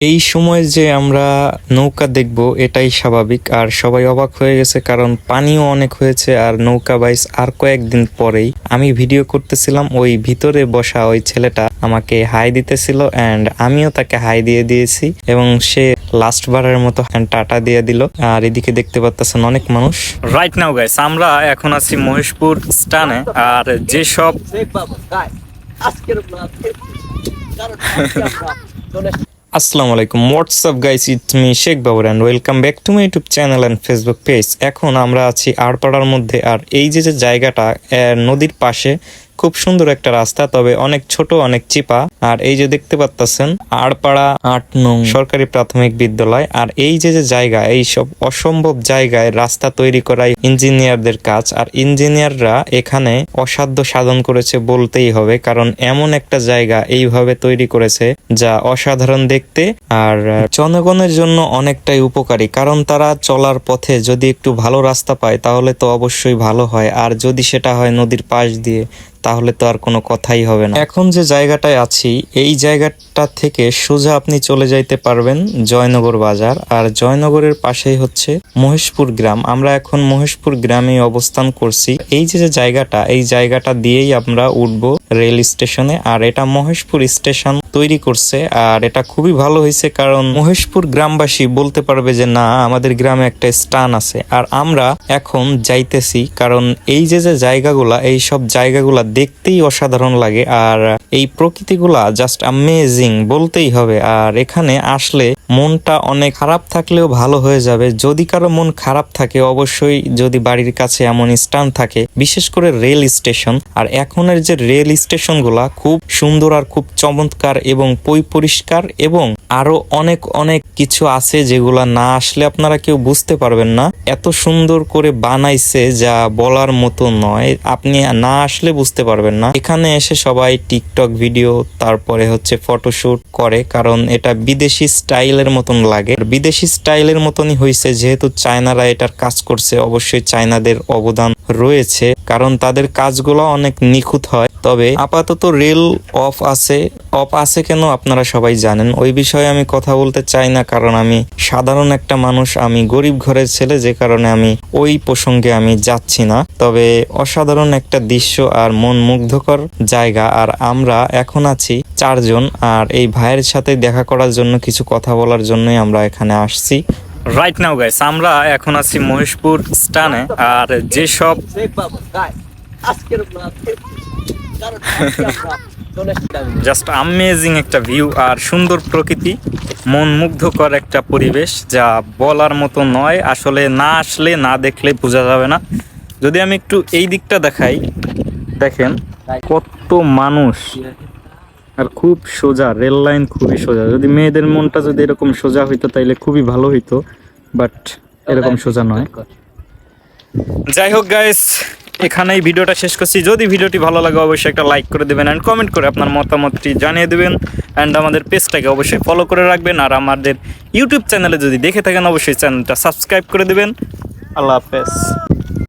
এই সময় যে আমরা নৌকা দেখব এটাই স্বাভাবিক। আর সবাই অবাক হয়ে গেছে কারণ পানিও অনেক হয়েছে আর নৌকা বাইস আর কয়েকদিন পরেই। আমি ভিডিও করতেছিলাম ওই ভিতরে বসা ওই ছেলেটা আমাকে হাই দিতেছিল অ্যান্ড আমিও তাকে হাই দিয়ে দিয়েছি এবং সে লাস্ট বারের মতো হ্যান্ড টাটা দিয়ে দিল। আর এদিকে দেখতে পাচ্ছেন অনেক মানুষ। রাইট নাও গাইস আমরা এখন আছি মহেশপুর স্টানে আর যেসব আসসালামু আলাইকুম। What's up guys it's me Sheikh Babur and welcome back to my YouTube channel and Facebook page এখন আমরা আছি আড়পাড়ার মধ্যে, আর এই যে যে জায়গাটা নদীর পাশে খুব সুন্দর একটা রাস্তা, তবে অনেক ছোট, অনেক চিপা। আর এই যে দেখতে পাচ্ছেন আড়পাড়া আট নং সরকারি প্রাথমিক বিদ্যালয়। আর এই যে যে জায়গা, এই সব অসম্ভব জায়গায় রাস্তা তৈরি করাই ইঞ্জিনিয়ারদের কাজ। আর ইঞ্জিনিয়াররা এখানে অসাধ্য সাধন করেছে বলতেই হবে, কারণ এমন একটা জায়গা এইভাবে তৈরি করেছে যা অসাধারণ দেখতে আর জনগণের জন্য অনেকটাই উপকারী। কারণ তারা চলার পথে যদি একটু ভালো রাস্তা পায়, তাহলে তো অবশ্যই ভালো হয়। আর যদি সেটা হয় নদীর পাশ দিয়ে তাহলে তো আর কোনো কথাই হবে না। এখন যে জায়গাটায় আছি, এই জায়গাটা থেকে সোজা আপনি চলে যাইতে পারবেন জয়নগর বাজার। আর জয়নগরের পাশেই হচ্ছে মহেশপুর গ্রাম। আমরা এখন মহেশপুর গ্রামে অবস্থান করছি। এই যে জায়গাটা, এই জায়গাটা দিয়েই আমরা উঠব রেল স্টেশনে। আর এটা মহেশপুর স্টেশন তৈরি করছে। আর এটা খুবই ভালো হয়েছে কারণ মহেশপুর গ্রামবাসী বলতে পারবে যে, না, আমাদের গ্রামে একটা স্টান আছে। আর আমরা এখন যাইতেছি কারণ এই যে যে জায়গাগুলা, এই সব জায়গাগুলা দেখতেই অসাধারণ লাগে। আর এই প্রকৃতিগুলা জাস্ট আমেজিং বলতেই হবে। আর এখানে আসলে মনটা অনেক খারাপ থাকলেও ভালো হয়ে যাবে। যদি কারও মন খারাপ থাকে, অবশ্যই যদি বাড়ির কাছে এমন স্টান থাকে, বিশেষ করে রেল স্টেশন, আর এখনের যে রেল স্টেশনগুলা খুব সুন্দর আর খুব চমৎকার এবং পই পরিষ্কার এবং আরও অনেক অনেক কিছু আছে যেগুলা না আসলে আপনারা কেউ বুঝতে পারবেন না। এত সুন্দর করে বানাইছে যা বলার মতো নয়। আপনি না আসলে বুঝতে পারবেন না। এখানে এসে সবাই টিকটক ভিডিও, তারপরে হচ্ছে ফটোশুট করে, কারণ এটা বিদেশি স্টাইলের মতন লাগে। বিদেশি স্টাইলের মতনই হয়েছে যেহেতু চায়নারা এটার কাজ করছে, অবশ্যই চায়নাদের অবদান রয়েছে, কারণ তাদের কাজগুলো অনেক নিখুঁত হয়। তবে আপাতত রেল অফ আছে। অফ আছে কেন আপনারা সবাই জানেন। ওই বিষয়ে আমি কথা বলতে চাই না, কারণ আমি সাধারণ একটা মানুষ, আমি গরিব ঘরের ছেলে, যে কারণে আমি ওই প্রসঙ্গে আমি যাচ্ছি না। তবে অসাধারণ একটা দৃশ্য আর মন মুগ্ধকর জায়গা, আর আমরা এখন আছি চারজন, আর এই ভাইয়ের সাথে দেখা করার জন্য, কিছু কথা বলার জন্যই আমরা এখানে আসছি। রাইট নাও গাইস আমরা এখন আছি মহেশপুর স্টানে আর যেসব জাস্ট আমেজিং একটা ভিউ আর সুন্দর প্রকৃতি মন মুগ্ধকর একটা পরিবেশ যা বলার মতো নয়। আসলে না আসলে না দেখলে বোঝা যাবে না। যদি আমি একটু এই দিকটা দেখাই দেখেন কত মানুষ। আর খুব সোজা রেল লাইন খুবই সোজা। যদি মেয়েদের মনটা যদি এরকম সোজা হইতো তাইলে খুবই ভালো হইতো। বাট এরকম সোজা নয়। যাই হোক গাইস এখানেই ভিডিওটা শেষ করছি। যদি ভিডিওটি ভালো লাগে, অবশ্যই একটা লাইক করে দেবেন অ্যান্ড কমেন্ট করে আপনার মতামতটি জানিয়ে দেবেন। অ্যান্ড আমাদের পেজটাকে অবশ্যই ফলো করে রাখবেন। আর আমাদের ইউটিউব চ্যানেলে যদি দেখে থাকেন, অবশ্যই চ্যানেলটা সাবস্ক্রাইব করে দেবেন। আল্লাহ হাফেজ।